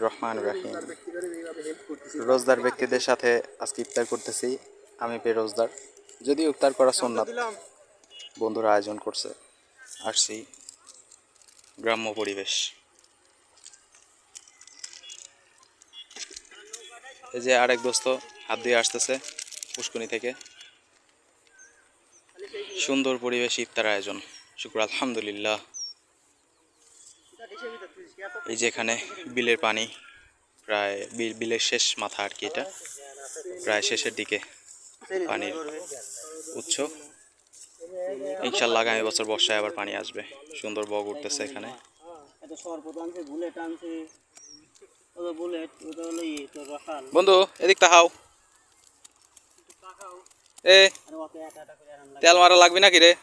রহমান রাহিম। রোজদার ব্যক্তিদের সাথে আজকে ইফতার করতেছি। আমি বেরোজদার যদিও ইফতার করা সোননাথ বন্ধুরা আয়োজন করছে। আসছি। গ্রাম্য পরিবেশ। এই যে আরেক দোস্ত হাত দিয়ে আসতেছে পুষ্কুনি থেকে। সুন্দর পরিবেশ ইফতার আয়োজন। শুক্র আলহামদুলিল্লাহ। এই যে এখানে বিলের পানি প্রায় বিল- বিলের শেষ মাথা আর কি এটা। প্রায় শেষের দিকে পানির উৎস। ইনশাল্লাহ আগামী বছর বর্ষায় আবার পানি আসবে। সুন্দর বগ উঠতেছে এখানে। বন্ধু, এদিক তাহাও এ, তেল মারা লাগবে নাকি রে?